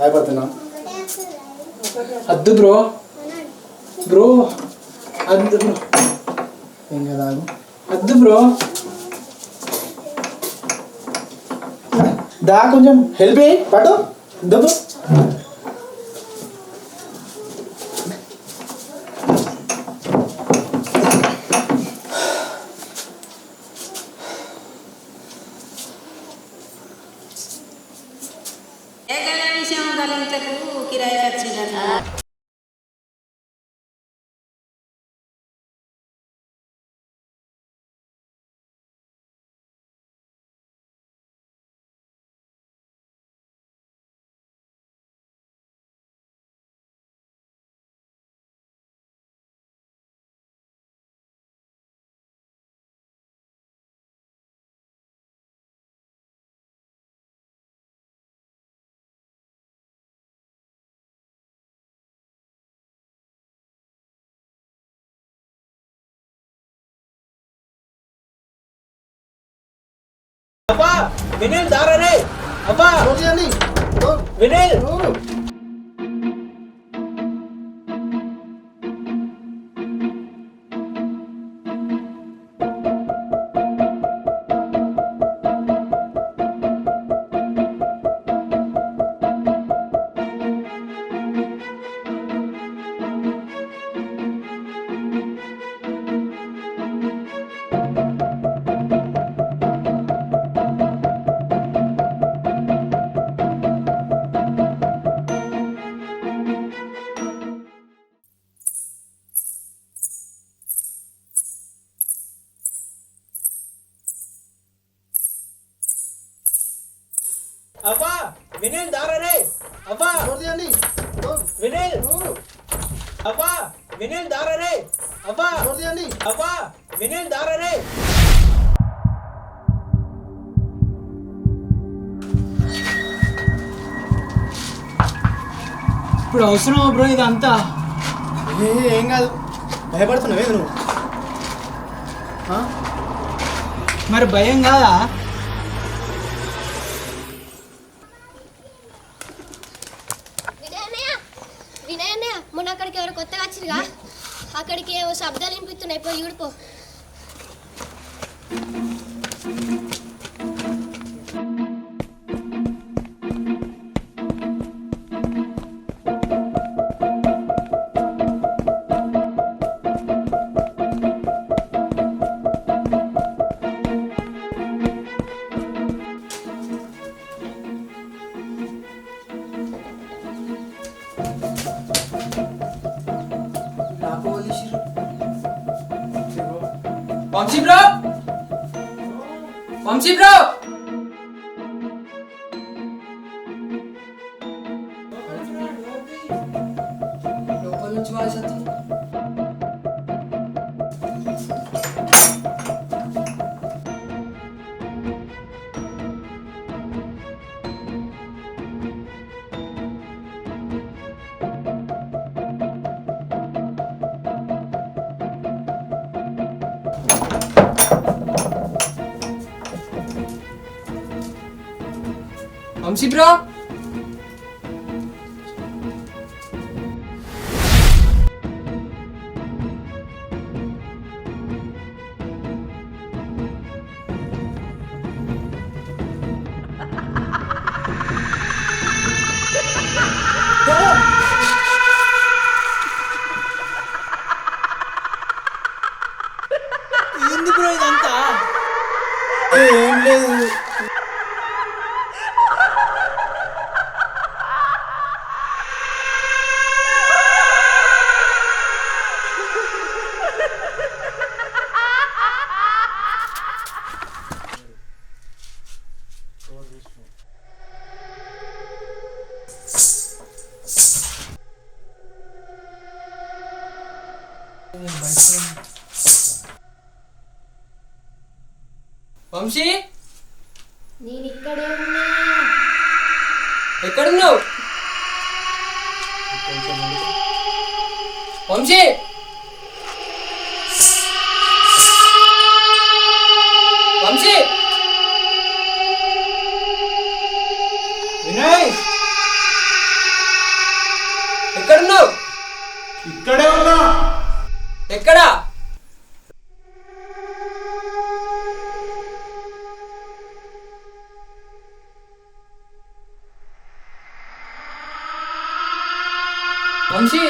భయపడుతున్నా అద్దు bro. Bro అద్దు bro. ఏం కదా అద్దు బ్రో. దా కొంచెం హెల్ప్ అయ్యి పట్టు. దబ్బు. గలంతకు కిరాయి వచ్చిందట వినిల్ దారా రే అబ్బా చూడండి వినిల్ అబ్బా వినిల్ దారా రే అబ్బా చూడండి వినిల్ అబ్బా వినిల్ దారా రే అబ్బా చూడండి అబ్బా వినిల్ దారా రే ఇప్పుడు అవసరమా బ్రో ఇదంతా? ఏ ఏం కాదు. భయపడుతున్నావే నువ్వు. ఆ? మరి భయం కాదా? லைக் பண்ணி పోయి ఊడిపో Vamshi bro Vamshi bro Vamshi bro ఏంది వంశీ? నేను ఇక్కడే ఉన్నా ఎక్కడున్నావు? వంశీ? వంశీ? వినయ్? ఎక్కడున్నావు? ఇక్కడే ఉన్నా. ఎక్కడా? వంశీ!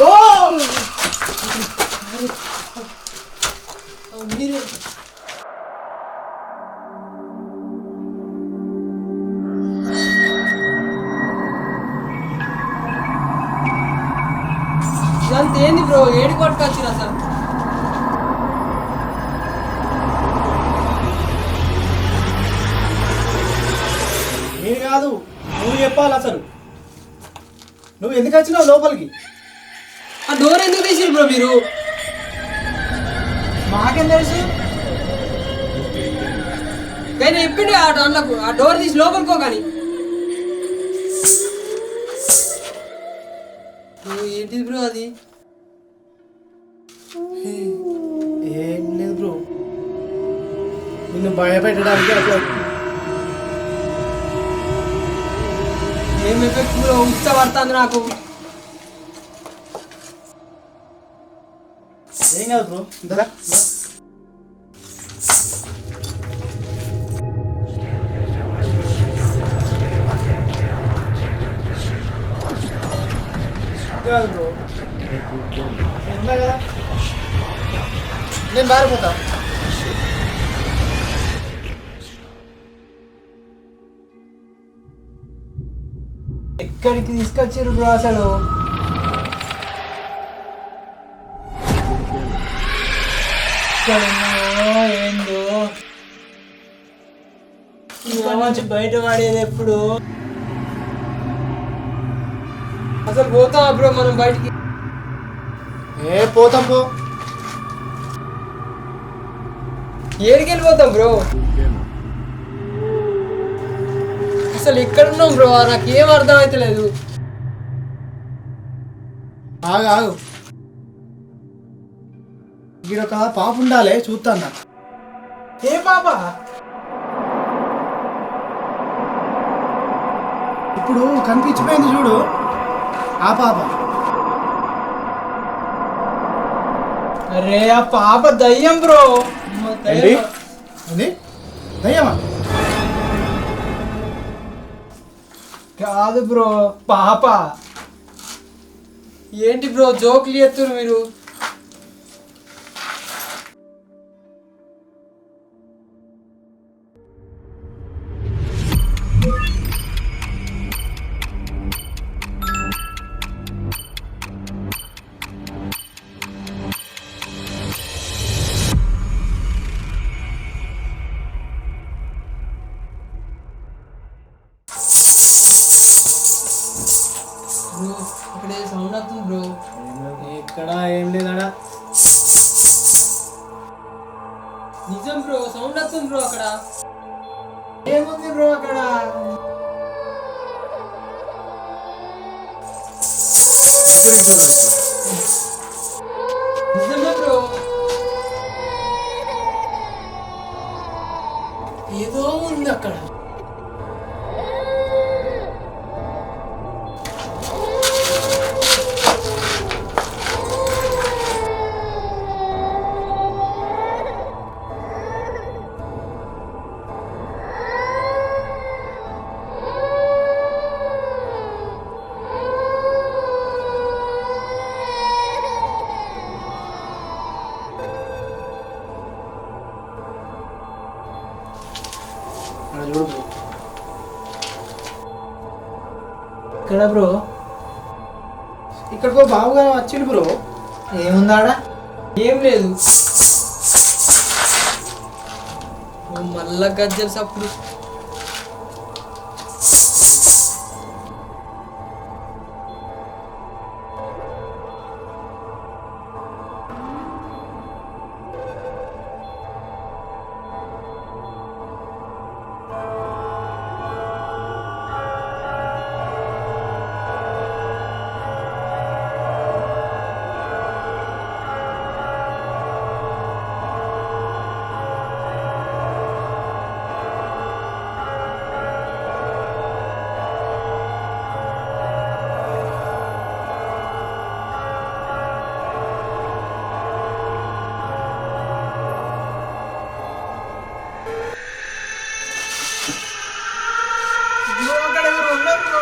ఓ! కాదు. నువ్వు చెప్పాలి అసలు. నువ్వు ఎందుకు వచ్చినావు లోపలికి? ఆ డోర్ ఎందుకు తీసిరు బ్రో మీరు? మాకేం తెలుసు? కానీ చెప్పిండు ఆ అన్నకు ఆ డోర్ తీసి లోపలికో కానీ. బ్రో, ఏంటిది బ్రో అది? ఏం లేదు బ్రో? నిన్ను భయపెట్టడానికి అట్లా ఏం ఎఫెక్ట్ ఉత్స పడుతుంది నాకు. ఏం కాదు బ్రో? ఇంతదా కాదు బ్రో. నేను ఉన్నా ఎక్కడికి తీసుకొచ్చారు బ్రో అసలు. ఏందో? నుంచి బయట పడేది ఎప్పుడు? అసలు పోతావా బ్రో మనం బయటికి. ఏ పోతాం పో ఏడికి వెళ్ళిపోతాం బ్రో అసలు ఎక్కడున్నాం బ్రో? నాకు ఏం అర్థం అవుతలేదు ఆగు ఆగు. ఇక్కడ ఒక పాప ఉండాలి చూస్తాను ఏ బాబా ఇప్పుడు కనిపించిపోయింది చూడు ఆ పాప. అరే ఆ పాప దయ్యం బ్రో. ఏంటి? దయ్యమా? కాదు బ్రో పాప. ఏంటి బ్రో జోకులు చేస్తున్నారు మీరు? ఏం నిజం బ్రో సౌండ్ వస్తుంది బ్రో అక్కడ. ఏముంది బ్రో అక్కడ? నిజమే చూడు bro. ఇక్కడ బ్రో? ఇక్కడికో బాబుగా వచ్చిండు బ్రో. ఏముందాడా? ఏం లేదు. మళ్ళా గజ్జల సప్పుడు. బ్రో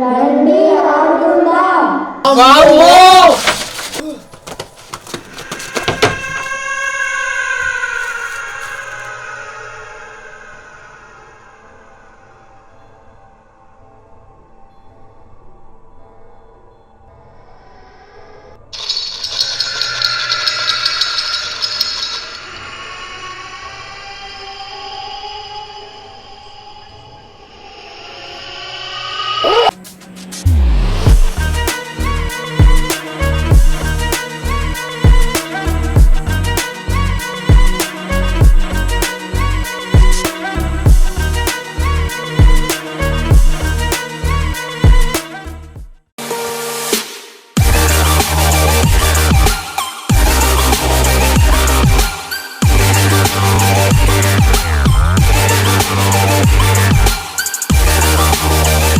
రండి ఆడుకుందాం.